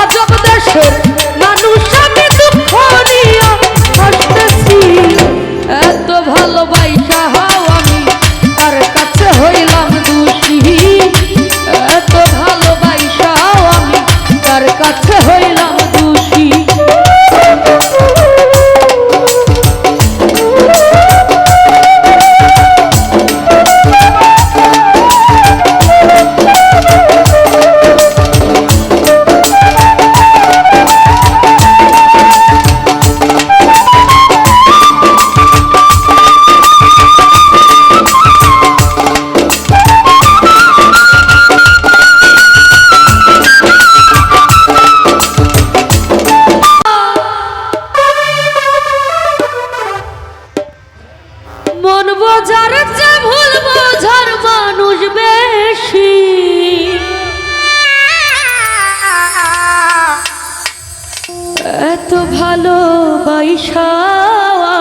আজব দেশের মানুষ আমি দুঃখ নিয়ে হাসতেছি। এত ভালোবাসা হাও আমি তার কাছে হইলাম দোষী। এত ভালোবাসা আমি তার কাছে এত ভালো বাইসা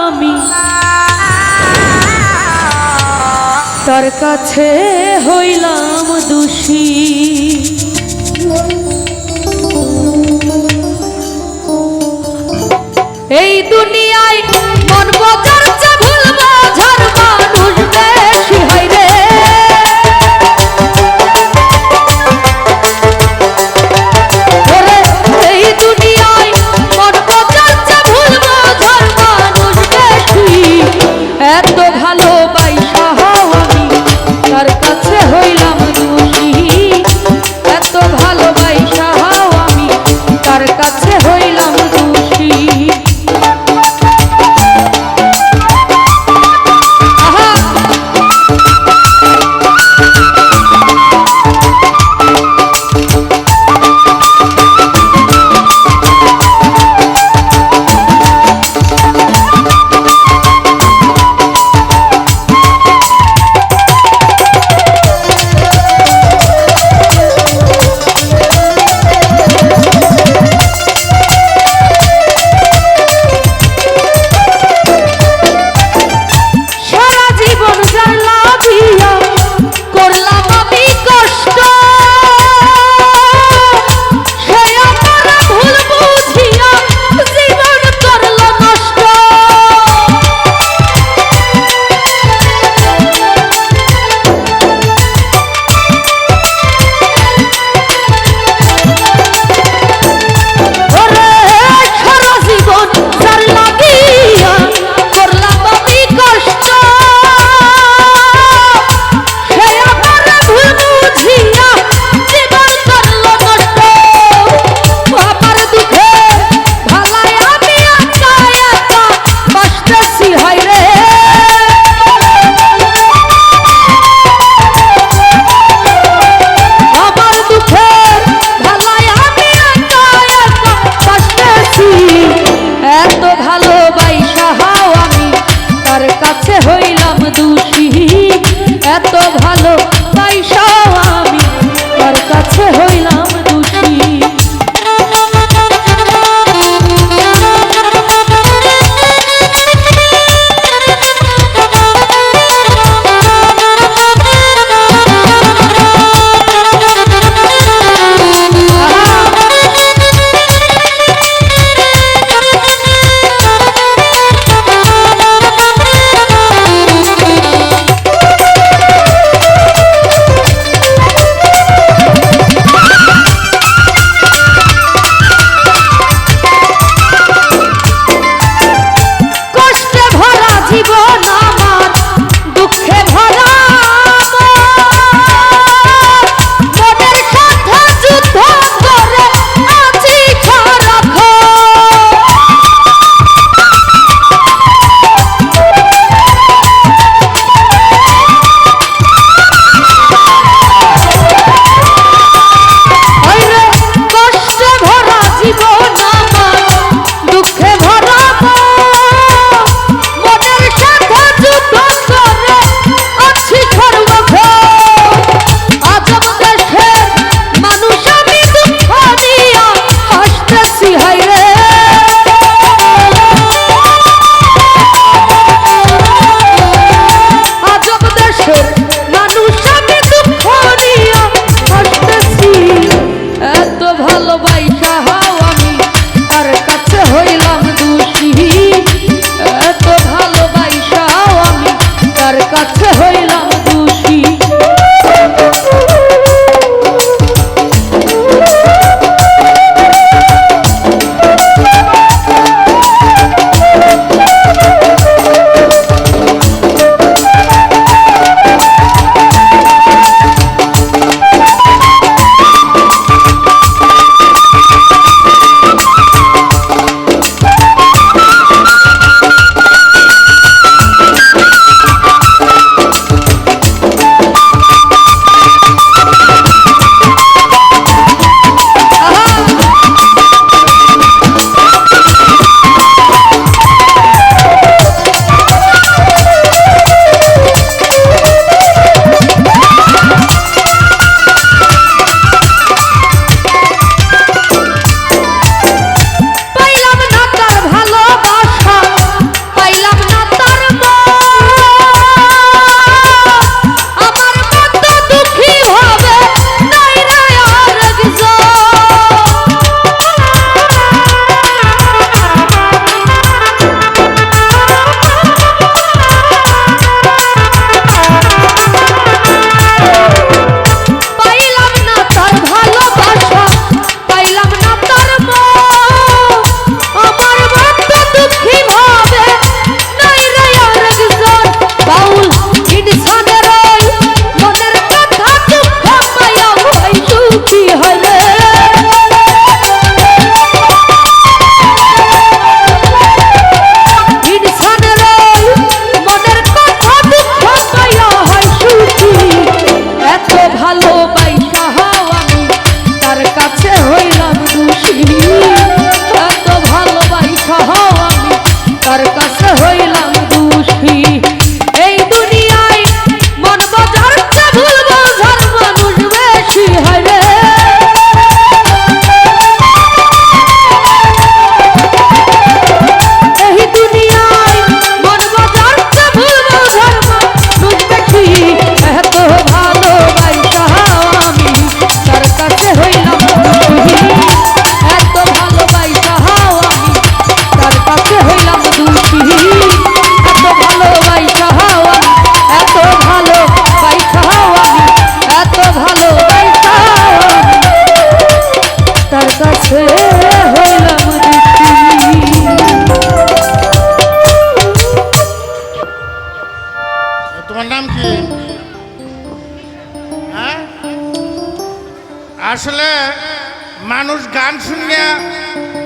আমি। তার কাছে হইলাম দোষী। এই দুনিয়ায় মন বোঝার